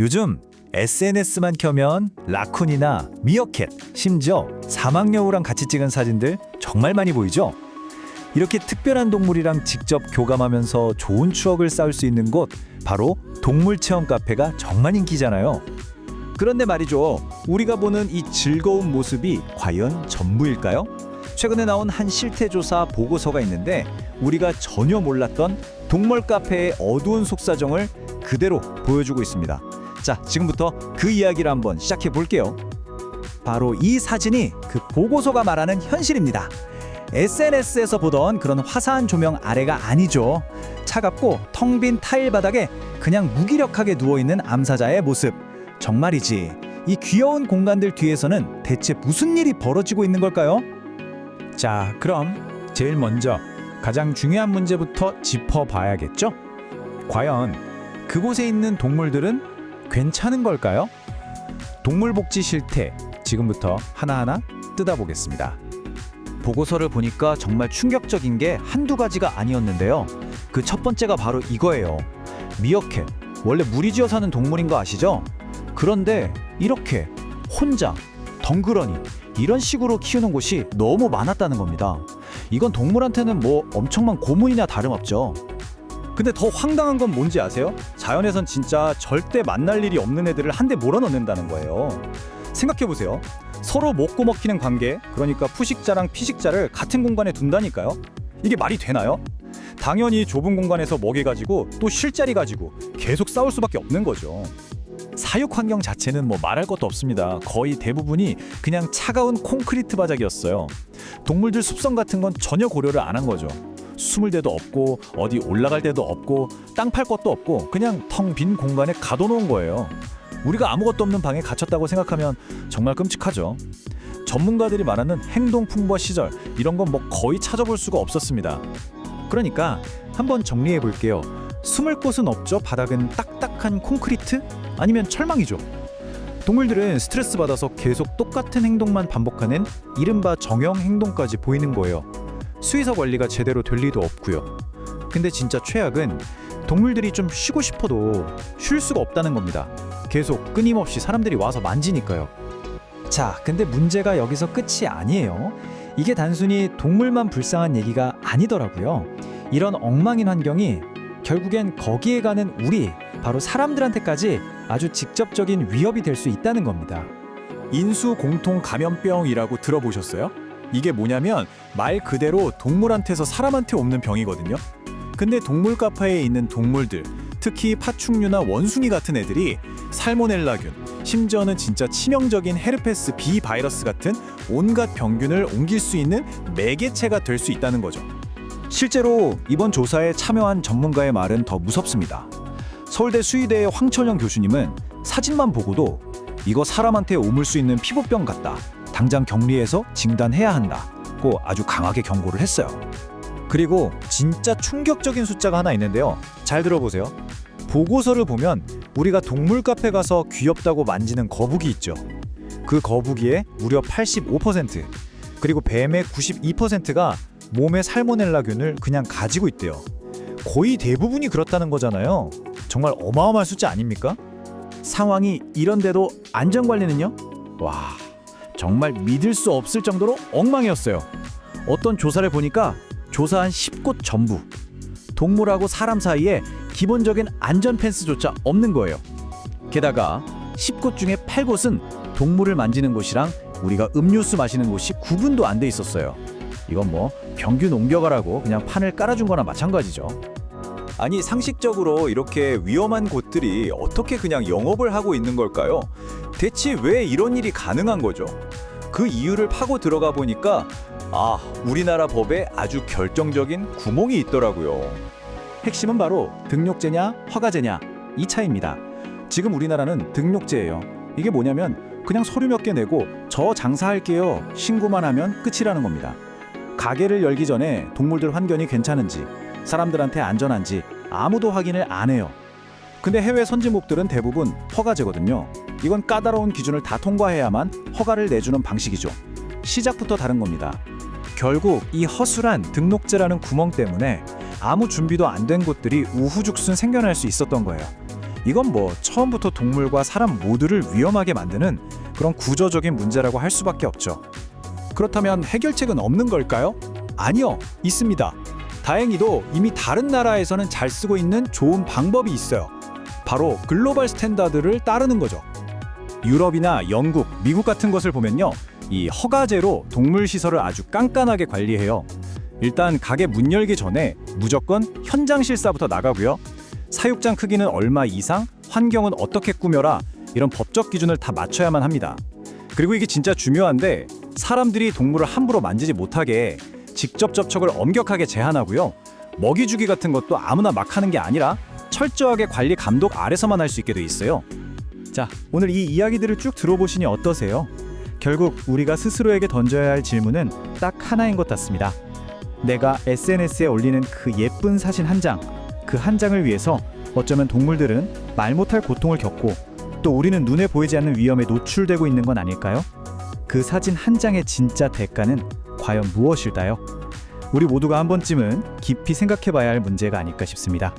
요즘 SNS만 켜면 라쿤이나 미어캣, 심지어 사막여우랑 같이 찍은 사진들 정말 많이 보이죠? 이렇게 특별한 동물이랑 직접 교감하면서 좋은 추억을 쌓을 수 있는 곳 바로 동물 체험 카페가 정말 인기잖아요. 그런데 말이죠. 우리가 보는 이 즐거운 모습이 과연 전부일까요? 최근에 나온 한 실태 조사 보고서가 있는데 우리가 전혀 몰랐던 동물 카페의 어두운 속사정을 그대로 보여주고 있습니다. 자, 지금부터 그 이야기를 한번 시작해 볼게요. 바로 이 사진이 그 보고서가 말하는 현실입니다. SNS에서 보던 그런 화사한 조명 아래가 아니죠. 차갑고 텅 빈 타일 바닥에 그냥 무기력하게 누워 있는 암사자의 모습. 정말이지. 이 귀여운 공간들 뒤에서는 대체 무슨 일이 벌어지고 있는 걸까요? 자, 그럼 제일 먼저 가장 중요한 문제부터 짚어봐야겠죠? 과연 그곳에 있는 동물들은 괜찮은 걸까요? 동물복지 실태 지금부터 하나하나 뜯어보겠습니다. 보고서를 보니까 정말 충격적인 게 한두 가지가 아니었는데요. 그 첫 번째가 바로 이거예요. 미어캣. 원래 무리지어 사는 동물인 거 아시죠? 그런데 이렇게 혼자 덩그러니 이런 식으로 키우는 곳이 너무 많았다는 겁니다. 이건 동물한테는 뭐 엄청난 고문이나 다름없죠. 근데 더 황당한 건 뭔지 아세요? 자연에선 진짜 절대 만날 일이 없는 애들을 한대 몰아넣는다는 거예요. 생각해 보세요. 서로 먹고 먹히는 관계, 그러니까 푸식자랑 피식자를 같은 공간에 둔다니까요. 이게 말이 되나요? 당연히 좁은 공간에서 먹이 가지고 또 쉴 자리 가지고 계속 싸울 수밖에 없는 거죠. 사육 환경 자체는 뭐 말할 것도 없습니다. 거의 대부분이 그냥 차가운 콘크리트 바닥이었어요. 동물들 습성 같은 건 전혀 고려를 안 한 거죠. 숨을 데도 없고 어디 올라갈 데도 없고 땅 팔 것도 없고 그냥 텅 빈 공간에 가둬놓은 거예요. 우리가 아무것도 없는 방에 갇혔다고 생각하면 정말 끔찍하죠. 전문가들이 말하는 행동 풍부화 시절 이런 건 뭐 거의 찾아볼 수가 없었습니다. 그러니까 한번 정리해 볼게요. 숨을 곳은 없죠. 바닥은 딱딱한 콘크리트 아니면 철망이죠. 동물들은 스트레스 받아서 계속 똑같은 행동만 반복하는 이른바 정형 행동까지 보이는 거예요. 수의사 관리가 제대로 될 리도 없고요. 근데 진짜 최악은 동물들이 좀 쉬고 싶어도 쉴 수가 없다는 겁니다. 계속 끊임없이 사람들이 와서 만지니까요. 자, 근데 문제가 여기서 끝이 아니에요. 이게 단순히 동물만 불쌍한 얘기가 아니더라고요. 이런 엉망인 환경이 결국엔 거기에 가는 우리, 바로 사람들한테까지 아주 직접적인 위협이 될 수 있다는 겁니다. 인수 공통 감염병이라고 들어보셨어요? 이게 뭐냐면 말 그대로 동물한테서 사람한테 옮는 병이거든요. 근데 동물 카페에 있는 동물들, 특히 파충류나 원숭이 같은 애들이 살모넬라균, 심지어는 진짜 치명적인 헤르페스 B 바이러스 같은 온갖 병균을 옮길 수 있는 매개체가 될 수 있다는 거죠. 실제로 이번 조사에 참여한 전문가의 말은 더 무섭습니다. 서울대 수의대의 황철영 교수님은 사진만 보고도 이거 사람한테 옮을 수 있는 피부병 같다. 당장 격리해서 진단해야 한다고 아주 강하게 경고를 했어요. 그리고 진짜 충격적인 숫자가 하나 있는데요. 잘 들어보세요. 보고서를 보면 우리가 동물 카페 가서 귀엽다고 만지는 거북이 있죠. 그 거북이의 무려 85% 그리고 뱀의 92%가 몸에 살모넬라균을 그냥 가지고 있대요. 거의 대부분이 그렇다는 거잖아요. 정말 어마어마한 숫자 아닙니까? 상황이 이런데도 안전 관리는요? 와, 정말 믿을 수 없을 정도로 엉망이었어요. 어떤 조사를 보니까 조사한 10곳 전부 동물하고 사람 사이에 기본적인 안전 펜스조차 없는 거예요. 게다가 10곳 중에 8곳은 동물을 만지는 곳이랑 우리가 음료수 마시는 곳이 구분도 안 돼 있었어요. 이건 뭐 병균 옮겨가라고 그냥 판을 깔아준 거나 마찬가지죠. 아니 상식적으로 이렇게 위험한 곳들이 어떻게 그냥 영업을 하고 있는 걸까요? 대체 왜 이런 일이 가능한 거죠? 그 이유를 파고 들어가 보니까 아, 우리나라 법에 아주 결정적인 구멍이 있더라고요. 핵심은 바로 등록제냐 허가제냐 이 차이입니다. 지금 우리나라는 등록제예요. 이게 뭐냐면 그냥 서류 몇 개 내고 저 장사할게요 신고만 하면 끝이라는 겁니다. 가게를 열기 전에 동물들 환경이 괜찮은지 사람들한테 안전한지 아무도 확인을 안 해요. 근데 해외 선진국들은 대부분 허가제거든요. 이건 까다로운 기준을 다 통과해야만 허가를 내주는 방식이죠. 시작부터 다른 겁니다. 결국 이 허술한 등록제라는 구멍 때문에 아무 준비도 안 된 곳들이 우후죽순 생겨날 수 있었던 거예요. 이건 뭐 처음부터 동물과 사람 모두를 위험하게 만드는 그런 구조적인 문제라고 할 수밖에 없죠. 그렇다면 해결책은 없는 걸까요? 아니요, 있습니다. 다행히도 이미 다른 나라에서는 잘 쓰고 있는 좋은 방법이 있어요. 바로 글로벌 스탠다드를 따르는 거죠. 유럽이나 영국, 미국 같은 것을 보면요. 이 허가제로 동물 시설을 아주 깐깐하게 관리해요. 일단 가게 문 열기 전에 무조건 현장 실사부터 나가고요. 사육장 크기는 얼마 이상, 환경은 어떻게 꾸며라 이런 법적 기준을 다 맞춰야만 합니다. 그리고 이게 진짜 중요한데 사람들이 동물을 함부로 만지지 못하게 직접 접촉을 엄격하게 제한하고요. 먹이 주기 같은 것도 아무나 막 하는 게 아니라 철저하게 관리 감독 아래서만 할 수 있게 돼 있어요. 자, 오늘 이 이야기들을 쭉 들어보시니 어떠세요? 결국 우리가 스스로에게 던져야 할 질문은 딱 하나인 것 같습니다. 내가 SNS에 올리는 그 예쁜 사진 한 장, 그 한 장을 위해서 어쩌면 동물들은 말 못할 고통을 겪고 또 우리는 눈에 보이지 않는 위험에 노출되고 있는 건 아닐까요? 그 사진 한 장의 진짜 대가는 과연 무엇일까요? 우리 모두가 한 번쯤은 깊이 생각해 봐야 할 문제가 아닐까 싶습니다.